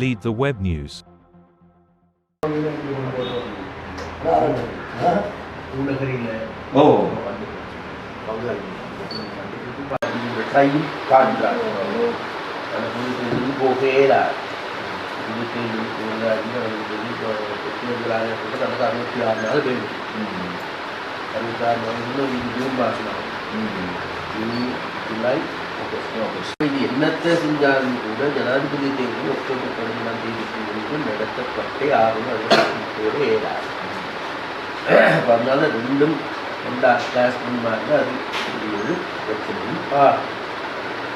lead the web news. Oh. இது என்னத்தை செஞ்சாலும் கூட ஜனாதிபதி தேர்தல் அக்டோபர் பதினொன்றாம் தேதிக்கு முன்பு நடத்தப்பட்டே ஆகும் அது ஏறாது அப்ப அதனால ரெண்டும் ரெண்டா கிளாஸ் முன்பாக அது ஒரு பிரச்சனையும் ஆகும்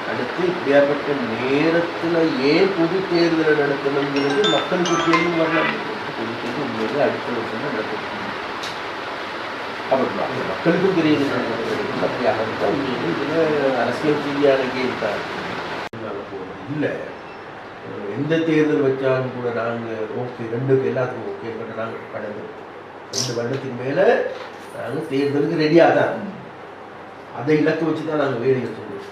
அடுத்து இப்படியாப்பட்ட நேரத்தில் ஏன் பொது தேர்தலை நடத்தணுங்கிறது மக்களுக்கு கேள்வி வரலாம் பொது தேர்தல் உண்மையிலே அடுத்த வருஷம் தான் நடத்தணும் அப்படி மக்களுக்கும் தெரியுது அரசியல் ரீதியான கேள்வி இல்லை. எந்த தேர்தல் வச்சாலும் கூட நாங்கள் ஓகே ரெண்டுக்கு எல்லாத்துக்கும் ஓகே பட் நாங்கள் கடந்து. ரெண்டு வருடத்துக்கு மேலே நாங்கள் தேர்தலுக்கு ரெடியாக தான். அதை இலக்கு வச்சு தான் நாங்கள் வேலைகள் சொல்லுவோம்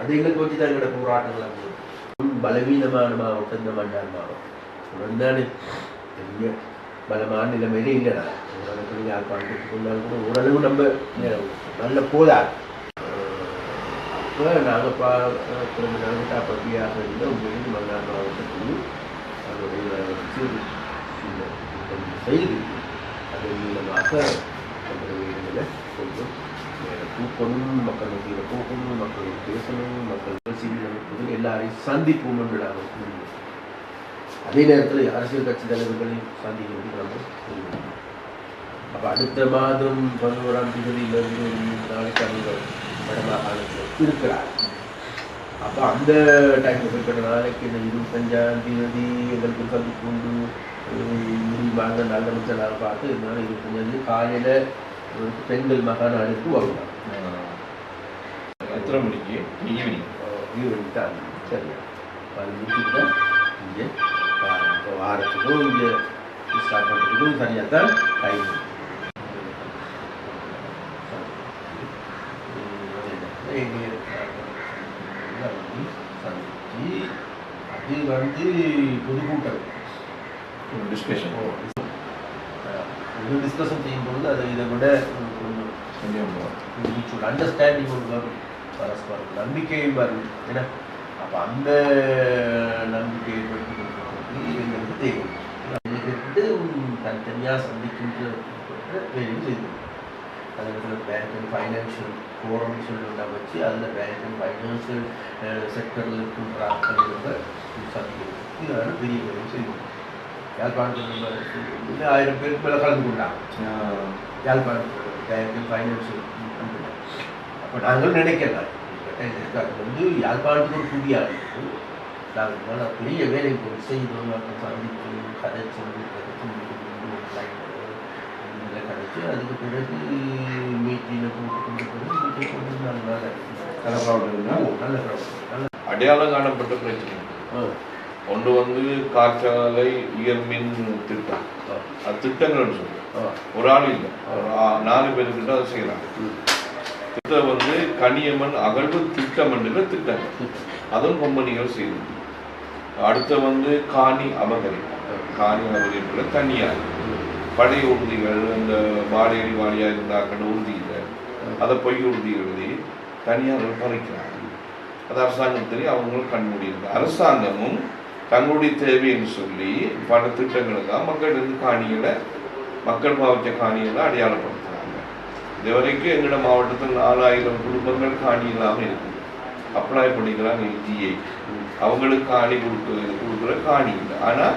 அதை இலக்கு வச்சு தான் எங்களோட போராட்டங்களாக போகும் பலவீனமான மாவட்டம் இந்த மண்டார் மாவட்டம். உடனே பெரிய பலமான நிலைமையிலே இல்லைடா. நல்ல யாழ்ப்பாணத்துக்கு கொண்டாலும் கூட ஓரளவு நம்ம நல்ல போதா அப்போ நாங்கள் பா பிறகு நாங்கள் பட்டியாக இருந்தால் உண்மையில் மன்னார் மாவட்டத்தில் அதனுடைய சிறு செய்து அதன் மூலமாக நம்ம வீடுகளை கொஞ்சம் கூப்பணும் தூக்கணும் மக்கள் போகணும் மக்கள் பேசணும் மக்கள் சீரியல் எல்லாரையும் சந்திப்போம் என்று நாங்கள் அதே நேரத்தில் அரசியல் கட்சி தலைவர்களையும் சந்திக்க நம்ம அப்போ அடுத்த மாதம் பதினோராம் தேதியிலிருந்து நாளைக்கு அவங்க வடமாகாணத்தில் இருக்கிறார் அப்போ அந்த டைமில் இருக்கிற நாளைக்கு இந்த இருபத்தஞ்சாம் தேதி எங்களுக்கு சந்திப்பு உண்டு முடிவாங்க நல்ல மனுஷனாக பார்த்து இருந்தாலும் இருபத்தஞ்சாம் தேதி காலையில் ஒரு பெண்கள் மகாநாடுக்கு வருவாங்க எத்தனை மணிக்கு ஈவினிங் ஈவினிங் தான் சரி அது முடிச்சுட்டு இங்கே வாரத்துக்கும் இங்கே ஸ்டார்ட் பண்ணுறதுக்கும் சரியாக தான் டைம் சந்திச்சு அது வந்து பொதுக்கூட்டம் டிஸ்கஷன் இது டிஸ்கஷன் செய்யும்பொழுது அதை இதை விட கொஞ்சம் அண்டர்ஸ்டாண்டிங் ஒன்று வரும். பரஸ்பரம் நம்பிக்கையும் வரும். ஏன்னா அப்போ அந்த நம்பிக்கை ஏற்படுத்தி கொடுக்கறதுக்கு எங்களுக்கு தேவை தனித்தனியாக சந்திக்கின்ற வேலையும் செய்து அதில் பேங்க் அண்ட் ஃபைனான்ஷியல் ஃபோரம் சொல்லி வச்சு அதில் பேங்க் அண்ட் ஃபைனான்ஷியல் செக்டரில் இருக்கின்ற ஆட்கள் சந்திக்கிறது இதனால பெரிய வேலையும் செய்வோம். யாழ்ப்பாணத்தில் ஆயிரம் பேருக்கு மேலே கலந்து கொண்டாங்க யாழ்ப்பாணத்தில் பேங்க் ஃபைனான்ஷியல் கம்பெனி அப்போ நாங்கள் நினைக்கலாம் அது வந்து யாழ்ப்பாணத்துக்கு ஒரு புதிய நாங்கள் நல்லா பெரிய வேலை செய்தோம். அப்புறம் சந்திச்சு கதைச்சு இதில் கதைச்சு அதுக்கு பிறகு மீட்டிங்கில் போட்டு கொண்டு போய் மீட்டிங் கொண்டு நல்ல நல்ல? நல்ல. நல்ல அடையாளம் காணப்பட்ட பிரச்சனை. ஒன்று வந்து காற்றாலை உயர்மின் திட்டம். அது திட்டங்கள்னு சொல்லு ஆ. ஒரு ஆள் இல்லை. நாலு பேருக்கிட்ட அதை செய்யறாங்க ம். திட்டம் வந்து கனியம்மன் அகழ்வு திட்டம் என்கிற திட்டங்கள் அதுவும் கம்பெனிகள் செய்யுது அடுத்து வந்து காணி அபகரிப்பு. காணி அபகரிப்புல தனியார். பழைய உறுதிகள் இந்த வாழையடி வாழையாக இருந்தாக்கிற உறுதியில் அதை பொய் உறுதி எழுதி தனியார்கள் பறிக்கிறாங்க அது அரசாங்கத்திலே அவங்களும் கண்மூடி அரசாங்கமும் தங்களுடைய தேவைன்னு சொல்லி பல திட்டங்களுக்காக மக்களிருந்து காணிகளை மக்கள் மாவட்ட காணிகளை அடையாளப்படுத்துகிறாங்க இதுவரைக்கும் எங்களோட மாவட்டத்தில் நாலாயிரம் குடும்பங்கள் காணி இல்லாமல் இருக்குது அப்ளை பண்ணிக்கிறாங்க ஜிஐ அவங்களுக்கு காணி கொடுக்க கொடுக்குற காணி இல்லை ஆனால்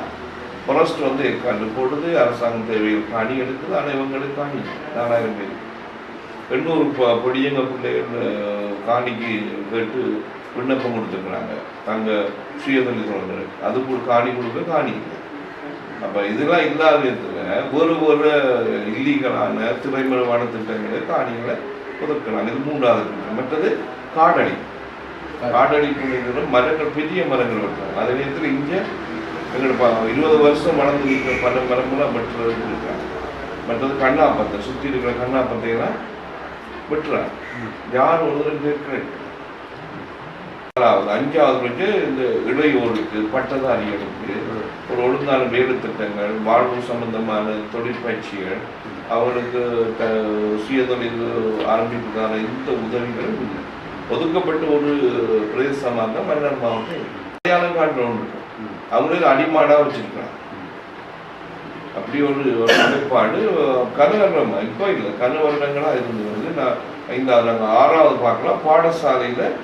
ஃபாரஸ்ட் வந்து கண்டு போடுது அரசாங்கம் தேவைகள் காணி எடுக்குது ஆனால் இவங்களுக்கு காணி நாலாயிரம் பேர். எண்ணூறு பொடியங்க பிள்ளைகள் காணிக்கு கேட்டு விண்ணப்பம் கொடுத்துருக்குறாங்க. தங்க சுயதொழில் தொடங்குறது அதுக்கு ஒரு காணி கொடுக்க காணி. அப்போ இதெல்லாம் இல்லாத இடத்துல ஒரு ஒரு இல்லீகலான திரைமறைவான திட்டங்களை காணிகளை ஒதுக்கலாம் இது மூன்றாவது திட்டம். மற்றது காடழி காடழிப்பு மரங்கள் பெரிய மரங்கள் வெட்டுறாங்க அதே நேரத்தில் இங்கே எங்களோட இருபது வருஷம் வளர்ந்து இருக்கிற பல மரங்களாக வெட்டுறது இருக்காங்க. மற்றது கண்ணாப்பத்தை சுற்றி இருக்கிற கண்ணாப்பத்தை எல்லாம் வெட்டுறாங்க. யார் ஒருத்தரும் கேட்கிறேன் அதாவது அஞ்சாவது இந்த இளையோருக்கு பட்டதாரிகளுக்கு ஒரு ஒழுங்கான வேலை திட்டங்கள் வாழ்வு சம்பந்தமான தொழிற்பயிற்சிகள் அவர்களுக்கு த சுயதொழில் ஆரம்பிப்பதான இந்த உதவிகளும் இல்லை. ஒதுக்கப்பட்ட ஒரு பிரதேசமாக தான் மன்னார் மாவட்டம் அடையாளம் காட்டுற ஒன்று இருக்கு. அவங்களுக்கு அடிமாடா வச்சிருக்காங்க அப்படி ஒரு ஒரு நிலைப்பாடு கனவரம் இப்போ இல்லை கன வருடங்களாக இருந்து வந்து நான் ஐந்தாவது நாங்கள் ஆறாவது பார்க்கலாம். பாடசாலையில்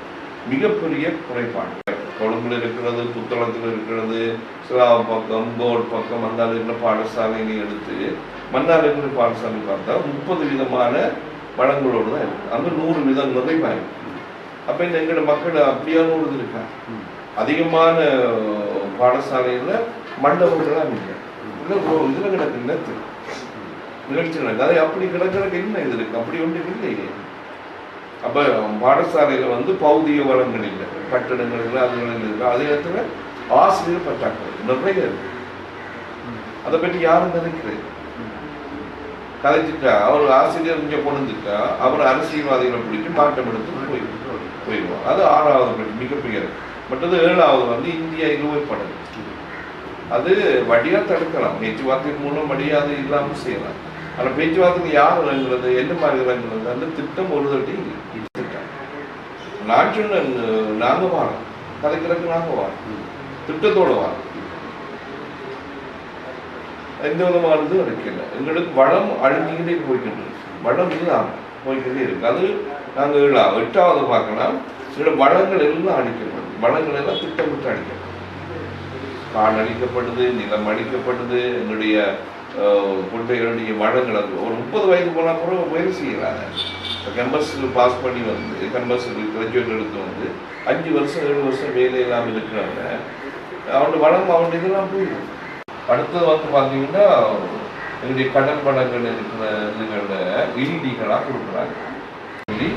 மிகப்பெரிய குறைபாடு. கொழும்புல இருக்கிறது புத்தளத்தில் இருக்கிறது சிலாவ பக்கம் கோட் பக்கம் மன்னார் இருக்கிற பாடசாலைன்னு எடுத்து மன்னார் இருக்கிற பாடசாலை பார்த்தா முப்பது விதமான வளங்களோடு தான் இருக்கு. அங்கே நூறு விதம் நிறைவாக இருக்கு அப்போ இந்த எங்களோட மக்கள் அப்படியான ஒரு இது இருக்கா அதிகமான பாடசாலையில் மண்டபங்கள்லாம் இல்லை இல்லை இதில் கிடக்கு நிலத்து நிகழ்ச்சி நடக்குது. அது அப்படி கிடக்கிறதுக்கு என்ன இது இருக்கு? அப்படி ஒன்று இல்லையே. அப்போ பாடசாலையில் வந்து பௌதிக வளங்கள் இல்லை. கட்டடங்கள் இல்லை அதுகள் இல்லை. அதே இடத்துல ஆசிரியர் பற்றாக்குறை நிறைய இருக்கு. அதை பற்றி யாரும் நினைக்கிறது கதைச்சிட்டா அவர் ஆசிரியர் இங்கே கொண்டுட்டா அவர் அரசியல்வாதிகளை பிடிச்சி மாற்றம் எடுத்து போய் போயிடுவோம் அது ஆறாவது பிரச்சனை மிகப்பெரிய மற்றது ஏழாவது வந்து இந்திய இழுவைப்படல். அது வடியா தடுக்கலாம். பேச்சுவார்த்தையின் மூலம் வடியா அது இல்லாமல் செய்யலாம். ஆனால் பேச்சுவார்த்தைக்கு யார் இறங்குறது? என்ன மாதிரி இறங்குறது? அந்த திட்டம் ஒரு தட்டி திட்டம் நான் சொன்னேன் நாங்கள் வாரோம் கதைக்கிறதுக்கு நாங்கள் வாரோம் திட்டத்தோடு வாரோம். எந்த விதமானதும் இருக்கல எங்களுக்கு வளம் அழிஞ்சுக்கிட்டே போய்கிட்டு வளம் இல்லாமல் போய்கிட்டே இருக்கு. அது நாங்கள் ஏழாவது எட்டாவது பார்க்கலாம் சில வளங்கள் எல்லாம் அழிக்கப்படும் வளங்கள் எல்லாம் திட்டமிட்டு அழிக்கப்படும் காடு அழிக்கப்படுது நிலம் அழிக்கப்படுது. எங்களுடைய குழந்தைகளுடைய வளங்கள் அது ஒரு முப்பது வயது போனால் கூட முயற்சி செய்யலாங்க கேம்பஸ் பாஸ் பண்ணி வந்து கேம்பஸ் கிராஜுவேட் எடுத்து வந்து அஞ்சு வருஷம் ஏழு வருஷம் வேலை இல்லாமல் இருக்கிறவங்க அவனோட வளம் அவனுடைய இதெல்லாம் போயிடும். அடுத்தது வந்து பார்த்தீங்கன்னா என்னுடைய கடல் வளங்கள் இருக்கிற இதுகளில் இல்லிகளாக கொடுக்குறாங்க. சொல்லி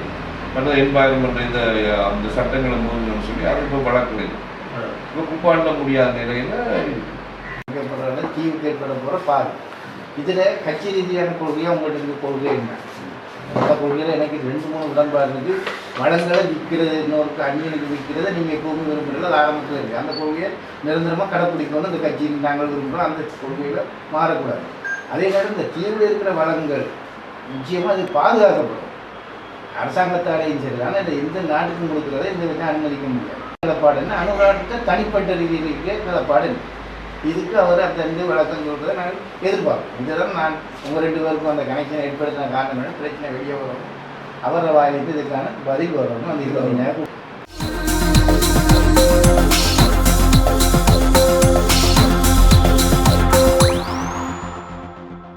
மற்ற என்வாயர்மெண்ட் இந்த அந்த சட்டங்களை மூணுன்னு சொல்லி அது இப்போ வழக்கில் இப்போ குப்பாண்ட முடியாத நிலையில் ஏற்படுறதுல தீவுக்கு ஏற்பட போகிற பால் இதில் கட்சி ரீதியான கொள்கையாக உங்கள்கிட்ட இருக்க கொள்கை என்ன? அந்த கொள்கையில் எனக்கு ரெண்டு மூணு உடன்பாடு இருக்குது வளங்களை விற்கிறது இன்னொருக்கு அந்நியனுக்கு விற்கிறத நீங்கள் எப்போவுமே விரும்புகிறது அது ஆரம்பத்தில் இருக்குது அந்த கொள்கையை நிரந்தரமாக கடைப்பிடிக்கணும்னு இந்த கட்சியில் நாங்கள் விரும்புகிறோம் அந்த கொள்கையில் மாறக்கூடாது. அதே நேரம் இந்த தீவில் இருக்கிற வளங்கள் நிச்சயமாக அது பாதுகாக்கப்படும். அரசாங்கத்தாலேயும் சரி ஆனால் இந்த எந்த நாட்டுக்கும் கொடுக்குறத இந்த விதம் அனுமதிக்க முடியாது. நிலப்பாடுன்னு அனுராட்டத்தை தனிப்பட்ட ரீதியில் இருக்கிற நிலப்பாடு இதுக்கு அவர் அந்த ரெண்டு விளக்கம் சொல்கிறத நான் எதிர்பார்ப்போம். இதுதான் நான் உங்கள் ரெண்டு பேருக்கும் அந்த கனெக்ஷன் ஏற்படுத்தின காரணம் பிரச்சனை வெளியே வரும். அவரை வாயிலிட்டு இதுக்கான பதில் வரணும் அந்த இருபது நேரம்